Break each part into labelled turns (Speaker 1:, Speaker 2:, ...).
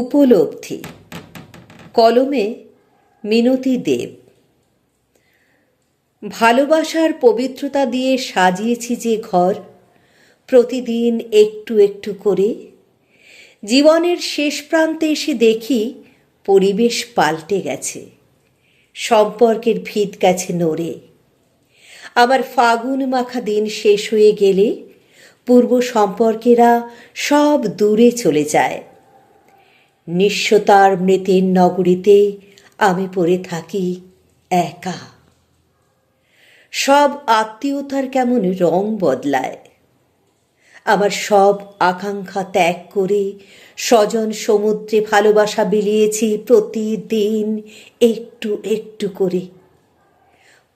Speaker 1: উপলব্ধি। কলমে মিনতি দেব। ভালোবাসার পবিত্রতা দিয়ে সাজিয়েছি যে ঘর, প্রতিদিন একটু একটু করে। জীবনের শেষ প্রান্তে এসে দেখি পরিবেশ পাল্টে গেছে, সম্পর্কের ভিত গেছে নড়ে। আমার ফাগুন মাখা দিন শেষ হয়ে গেলে পূর্ব সম্পর্কেরা সব দূরে চলে যায়। নিঃস্বতার মৃতের নগরীতে আমি পড়ে থাকি একা। সব আত্মীয়তার কেমন রং বদলায়। আমার সব আকাঙ্ক্ষা ত্যাগ করে স্বজন সমুদ্রে ভালোবাসা বিলিয়েছি প্রতিদিন একটু একটু করে।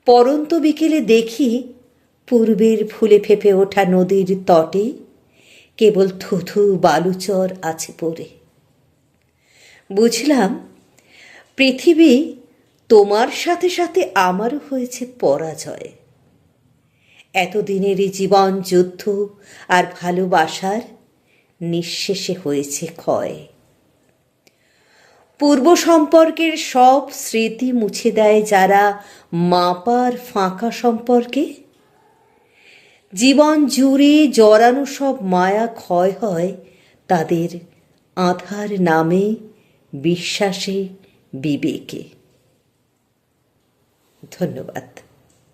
Speaker 1: পরন্ত বিকেলে দেখি পূর্বের ফুলে ফেপে ওঠা নদীর তটে কেবল থুথু বালুচর আছে পড়ে। বুঝলাম, পৃথিবী তোমার সাথে সাথে আমারও হয়েছে পরাজয়। এতদিনেরই জীবন, যুদ্ধ আর ভালোবাসার নিঃশেষে হয়েছে ক্ষয়। পূর্ব সম্পর্কের সব স্মৃতি মুছে দেয় যারা মাপার ফাঁকা সম্পর্কে। জীবন জুড়ে জড়ানো সব মায়া ক্ষয় হয় তাদের আধার নামে বিশ্বাসে বিবেকে। ধন্যবাদ।